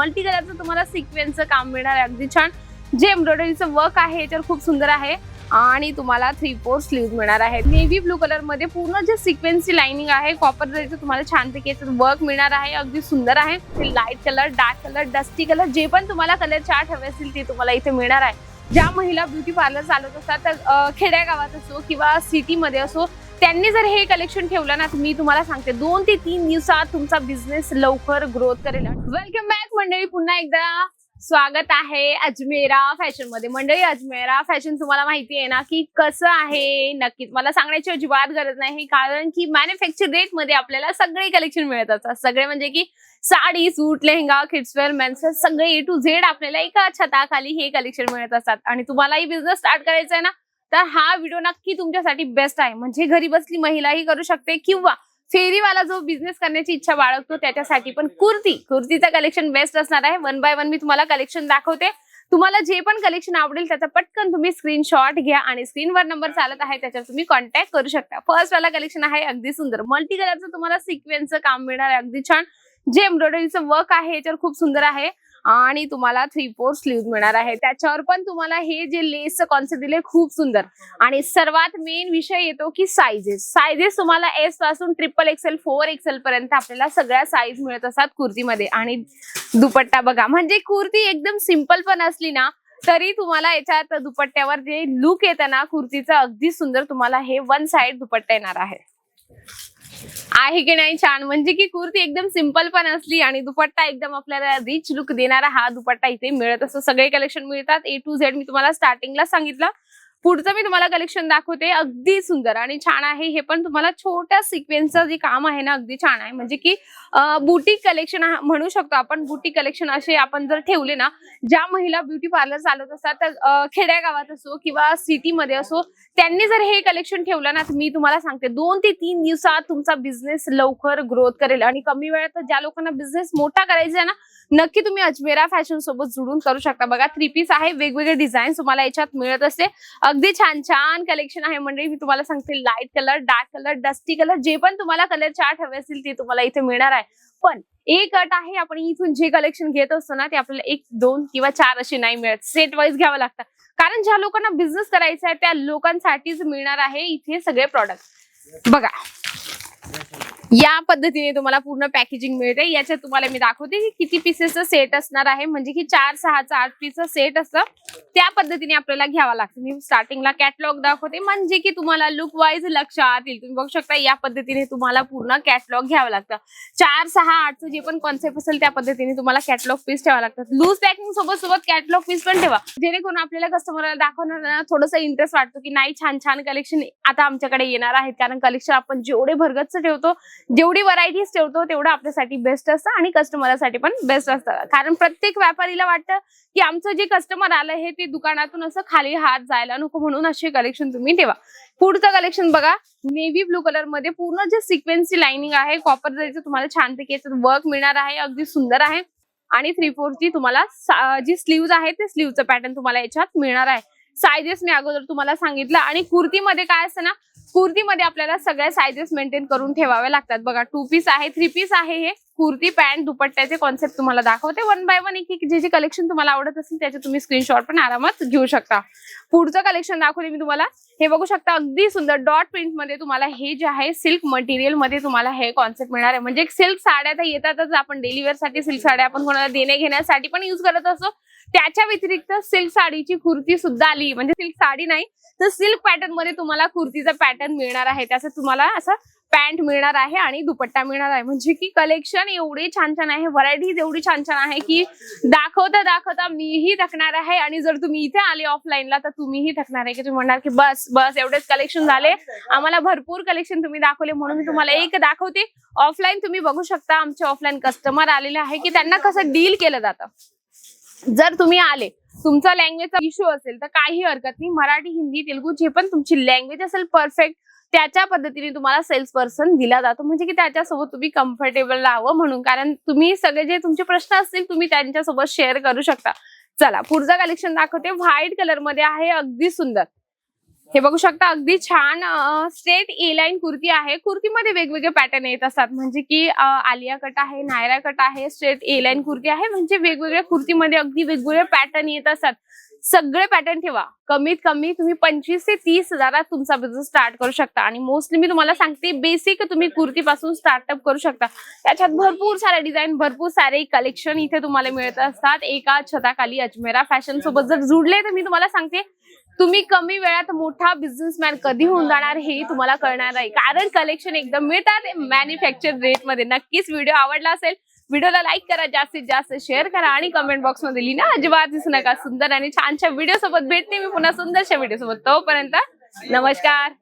Multi कलरचं तुम्हाला सिक्वेन्सचं काम मिळणार आहे. अगदी छान. जे एम्ब्रॉयडरीचं वर्क आहे याच्यावर खूप सुंदर आहे. आणि तुम्हाला थ्री फोर स्लीव्ह मिळणार आहे नेव्ही ब्लू कलरमध्ये पूर्ण जे सिक्वेन्सची लाइनिंग आहे कॉपर जरीचं तुम्हाला छानपैकी याच्यात वर्क मिळणार आहे. अगदी सुंदर आहे. Light colour dark colour dusty colour जे पण तुम्हाला कलर चार्ट हवे असतील ते तुम्हाला इथे मिळणार आहे. ज्या महिला ब्युटी पार्लर चालवत असतात तर खेड्या खेड्यागावात असो किंवा सिटीमध्ये असो त्यांनी जर हे कलेक्शन ठेवलं ना मी तुम्हाला सांगते दोन ते तीन दिवसात तुमचा बिझनेस लवकर ग्रोथ करेल. वेलकम बॅक मंडळी पुन्हा एकदा स्वागत आहे अजमेरा फॅशनमध्ये. मंडळी अजमेरा फॅशन तुम्हाला माहिती आहे ना की कसं आहे? नक्कीच मला सांगण्याची अजिबात गरज नाही कारण की मॅन्युफॅक्चर रेटमध्ये आपल्याला सगळे कलेक्शन मिळत असतात सगळे म्हणजे की sari suit lehenga kidswear menswear सगळे ए टू झेड आपल्याला एका छताखाली हे कलेक्शन मिळत असतात. आणि तुम्हालाही बिझनेस स्टार्ट करायचा आहे ना तर हा व्हिडिओ नक्की तुमच्यासाठी बेस्ट आहे. म्हणजे घरी बसली महिलाही करू शकते किंवा फेरीवाला जो बिझनेस करण्याची इच्छा बाळगतो त्याच्यासाठी पण कुर्ती. कुर्तीचं कलेक्शन बेस्ट असणार आहे. वन बाय वन मी तुम्हाला कलेक्शन दाखवते. तुम्हाला जे पण कलेक्शन आवडेल त्याचा पटकन तुम्ही स्क्रीनशॉट घ्या आणि स्क्रीनवर नंबर चालत आहे त्याच्यावर तुम्ही कॉन्टॅक्ट करू शकता. फर्स्ट वाला कलेक्शन आहे अगदी सुंदर. मल्टी कलरचं तुम्हाला सिक्वेन्सचं काम मिळणार आहे. अगदी छान. जे एम्ब्रॉयडरीचं वर्क आहे याच्यावर खूप सुंदर आहे. आणि तुम्हाला थ्री फोर स्लीव्ह मिळणार आहे. त्याच्यावर पण तुम्हाला हे जे लेसचं कॉन्सेप्ट दिले खूप सुंदर. आणि सर्वात मेन विषय येतो की साईजेस साईजेस तुम्हाला एसपासून ट्रिपल एक्सेल फोर एक्सेल पर्यंत आपल्याला सगळ्या साईज मिळत असतात कुर्तीमध्ये. आणि दुपट्टा बघा म्हणजे कुर्ती एकदम सिंपल पण असली ना तरी तुम्हाला याच्यात दुपट्ट्यावर जे लुक येतं ना कुर्तीचं अगदी सुंदर तुम्हाला हे वन साइड दुपट्टा येणार आहे. आहे की नाही छान? म्हणजे की कुर्ती एकदम सिंपल पण असली आणि दुपट्टा एकदम आपल्याला रिच लुक देणारा हा दुपट्टा इथे मिळत असतो. सगळे कलेक्शन मिळतात. ए टू झेड मी तुम्हाला स्टार्टिंगला सांगितलं. पुढचं मी तुम्हाला कलेक्शन दाखवते. अगदी सुंदर आणि छान आहे. हे पण तुम्हाला छोट्या सिक्वेन्सचं जे काम आहे ना अगदी छान आहे. म्हणजे की बुटीक कलेक्शन म्हणू शकतो आपण बुटीक कलेक्शन असे आपण जर ठेवले ना ज्या महिला ब्युटी पार्लर चालवत असतात तर खेड्यागावात असो किंवा सिटीमध्ये असो त्यांनी जर हे कलेक्शन ठेवलं ना तर मी तुम्हाला सांगते दोन ते तीन दिवसात तुमचा बिझनेस लवकर ग्रोथ करेल. आणि कमी वेळात ज्या लोकांना बिझनेस मोठा करायचा आहे ना नक्की तुम्ही अजमेरा फॅशन सोबत जुडून करू शकता. बघा थ्री पीस आहे. वेगवेगळे डिझाईन तुम्हाला याच्यात मिळत असते अगदी छान छान कलेक्शन आहे म्हणजे मी तुम्हाला सांगते light colour dark colour dusty colour जे पण तुम्हाला कलर चार्ट हवे असतील ते तुम्हाला इथे मिळणार आहे. पण एक अट आहे आपण इथून जे कलेक्शन घेत असतो ना ते आपल्याला एक दोन किंवा चार असे नाही मिळत. सेट वाईज घ्यावं लागतं. कारण ज्या लोकांना बिझनेस करायचा आहे त्या लोकांसाठीच मिळणार आहे इथे सगळे प्रॉडक्ट बघा. या पद्धतीने तुम्हाला पूर्ण पॅकेजिंग मिळते. याच्यात तुम्हाला मी दाखवते की किती पीसेसचं सेट असणार आहे. म्हणजे की चार सहाचा आठ पीसचं सेट असतं. त्या पद्धतीने आपल्याला घ्यावा लागतं. मी स्टार्टिंगला कॅटलॉग दाखवते. म्हणजे की तुम्हाला लुक वाईज लक्षात येईल. तुम्ही बघू शकता या पद्धतीने तुम्हाला पूर्ण कॅटलॉग घ्यावं लागतं. चार सहा आठचं जे पण कॉन्सेप्ट असेल त्या पद्धतीने तुम्हाला कॅटलॉग पीस ठेवा लागतात लूज पॅकिंग सोबत सोबत कॅटलॉग पीस पण ठेवा. जेणेकरून आपल्याला कस्टमरला दाखवणार थोडंसं इंटरेस्ट वाटतो की नाही छान छान कलेक्शन आता आमच्याकडे येणार आहेत. कारण कलेक्शन आपण जेवढे भरगतच ठेवतो जेवढी व्हरायटीज ठेवतो तेवढं आपल्यासाठी बेस्ट असतं आणि कस्टमरसाठी पण बेस्ट असतं. कारण प्रत्येक व्यापारीला वाटतं की आमचं जे कस्टमर आलं हे ते दुकानातून असं खाली हात जायला नको म्हणून असे कलेक्शन तुम्ही ठेवा. पुढचं कलेक्शन बघा. नेव्ही ब्लू कलरमध्ये पूर्ण जे सिक्वेन्सची लाइनिंग आहे कॉपर जरीचं तुम्हाला छानपैकी याच्यात वर्क मिळणार आहे अगदी सुंदर आहे. आणि थ्री फोरची तुम्हाला जी स्लीव्ज आहे ते स्लीवचं पॅटर्न तुम्हाला याच्यात मिळणार आहे. सायजेस मी अगोदर तुम्हाला सांगितलं. आणि कुर्तीमध्ये काय असतं ना कुर्तीमध्ये आपल्याला सगळ्या सायझेस मेंटेन करून ठेवाव्या लागतात. बघा टू पीस आहे थ्री पीस आहे हे. कुर्ती पॅन्ट दुपट्ट्याचे कॉन्सेप्ट तुम्हाला दाखवते. वन बाय वन एक एक जे जे कलेक्शन तुम्हाला आवडत असेल त्याचे तुम्ही स्क्रीनशॉट पण आरामात घेऊ शकता. पुढचं कलेक्शन दाखवते मी तुम्हाला. हे बघू शकता अगदी सुंदर डॉट प्रिंटमध्ये तुम्हाला हे जे आहे सिल्क मटेरियलमध्ये तुम्हाला हे कॉन्सेप्ट मिळणार आहे. म्हणजे सिल्क साड्या तर येतातच आपण डेली वेअरसाठी. सिल्क साड्या आपण कोणाला देणे घेण्यासाठी पण युज करत असतो. त्याच्या व्यतिरिक्त सिल्क साडीची कुर्ती सुद्धा आली. म्हणजे सिल्क साडी नाही तर सिल्क पॅटर्नमध्ये तुम्हाला कुर्तीचा पॅटर्न मिळणार आहे. त्याचं तुम्हाला असं पॅन्ट मिळणार आहे आणि दुपट्टा मिळणार आहे. म्हणजे की कलेक्शन एवढे छान छान आहे व्हरायटीज एवढी छान छान आहे की दाखवता दाखवता मीही थकणार आहे. आणि जर तुम्ही इथे आले ऑफलाईनला तर तुम्हीही थकणार आहे. की तुम्ही म्हणणार की बस बस एवढेच कलेक्शन झाले. आम्हाला भरपूर कलेक्शन तुम्ही दाखवले. म्हणून मी तुम्हाला एक दाखवते. ऑफलाईन तुम्ही बघू शकता. आमचे ऑफलाईन कस्टमर आलेले आहे की त्यांना कसं डील केलं जातं. जर तुम्ही आले तुमचा लँग्वेजचा इश्यू असेल तर काही हरकत नाही. मराठी हिंदी तेलुगू जे पण तुमची लँग्वेज असेल परफेक्ट त्याच्या पद्धतीने तुम्हाला सेल्स पर्सन दिला जातो. म्हणजे की त्याच्यासोबत तुम्ही कम्फर्टेबल राहावं म्हणून. कारण तुम्ही सगळे जे तुमचे प्रश्न असतील तुम्ही त्यांच्यासोबत शेअर करू शकता. चला पुढचं कलेक्शन दाखवते. व्हाईट कलरमध्ये आहे अगदी सुंदर. हे बघू शकता अगदी छान स्ट्रेट ए लाईन कुर्ती आहे. कुर्तीमध्ये वेगवेगळे पॅटर्न येत असतात. म्हणजे की आलिया कट आहे नायरा कट आहे स्ट्रेट ए लाईन कुर्ती आहे. म्हणजे वेगवेगळ्या कुर्तीमध्ये अगदी वेगवेगळे पॅटर्न येत असतात. सगळे पॅटर्न ठेवा. कमीत कमी तुम्ही पंचवीस ते तीस हजारात तुमचा बिझनेस स्टार्ट करू शकता. आणि मोस्टली मी तुम्हाला सांगते बेसिक तुम्ही कुर्तीपासून स्टार्टअप करू शकता. त्याच्यात भरपूर सारे डिझाईन भरपूर सारे कलेक्शन इथे तुम्हाला मिळत असतात. एका छताखाली अजमेरा फॅशन सोबत जर जुडले तर मी तुम्हाला सांगते तुम्ही कमी वेळात मोठा बिझनेसमॅन कधी होऊन जाणार हे तुम्हाला कळणार आहे कारण कलेक्शन एकदम मिळतात मॅन्युफॅक्चर रेटमध्ये. नक्कीच व्हिडिओ आवडला असेल व्हिडिओला लाईक करा जास्तीत जास्त शेअर करा आणि कमेंट बॉक्समध्ये लिहिना. अजिबात दिसू नका सुंदर आणि छानशा व्हिडिओ सोबत भेटते मी पुन्हा सुंदरशा व्हिडिओ सोबत. तोपर्यंत नमस्कार.